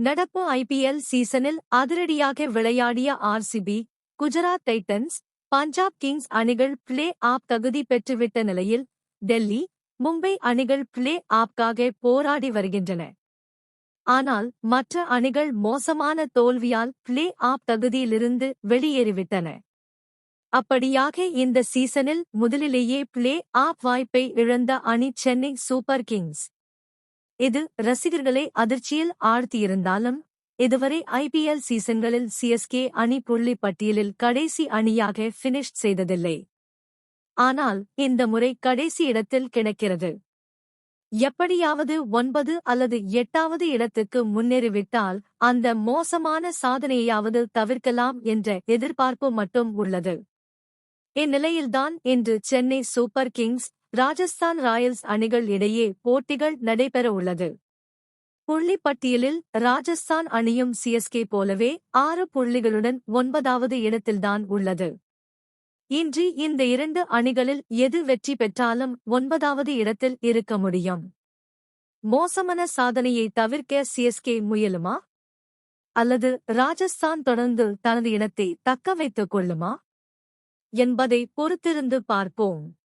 நடப்பு ஐபிஎல் சீசனில் அதிரடியாக விளையாடிய RCB Gujarat Titans Punjab Kings அணிகள் பிளே ஆப் தகுதி பெற்றுவிட்ட நிலையில் டெல்லி மும்பை அணிகள் பிளே ஆப்காக போராடி வருகின்றன. ஆனால் மற்ற அணிகள் மோசமான தோல்வியால் பிளே ஆப் தகுதியிலிருந்து வெளியேறிவிட்டன. அப்படியாக இந்த சீசனில் முதலிலேயே பிளே ஆப் வாய்ப்பை இழந்த அணி சென்னை சூப்பர் கிங்ஸ் இது ரசிகர்களை அதிர்ச்சியில் ஆழ்த்தியிருந்தாலும் இதுவரை ஐபிஎல் சீசன்களில் சிஎஸ்கே அணி புள்ளி பட்டியலில் கடைசி அணியாக பினிஷ் செய்ததில்லை. ஆனால் இந்த முறை கடைசி இடத்தில் கிடக்கிறது. எப்படியாவது ஒன்பது அல்லது எட்டாவது இடத்துக்கு முன்னேறிவிட்டால் அந்த மோசமான சாதனையாவது தவிர்க்கலாம் என்ற எதிர்பார்ப்பு மட்டும் உள்ளது. இந்நிலையில்தான் இன்று Chennai Super Kings Rajasthan Royals அணிகள் இடையே போட்டிகள் நடைபெற உள்ளது. புள்ளிப்பட்டியலில் ராஜஸ்தான் அணியும் சிஎஸ்கே போலவே ஆறு புள்ளிகளுடன் ஒன்பதாவது இடத்தில்தான் உள்ளது. இன்றி இந்த இரண்டு அணிகளில் எது வெற்றி பெற்றாலும் ஒன்பதாவது இடத்தில் இருக்க முடியும். மோசமான சாதனையை தவிர்க்க சிஎஸ்கே முயலுமா? அல்லது ராஜஸ்தான் தொடர்ந்து தனது இடத்தை தக்க வைத்துக் கொள்ளுமா? என்பதை பொறுத்திருந்து பார்ப்போம்.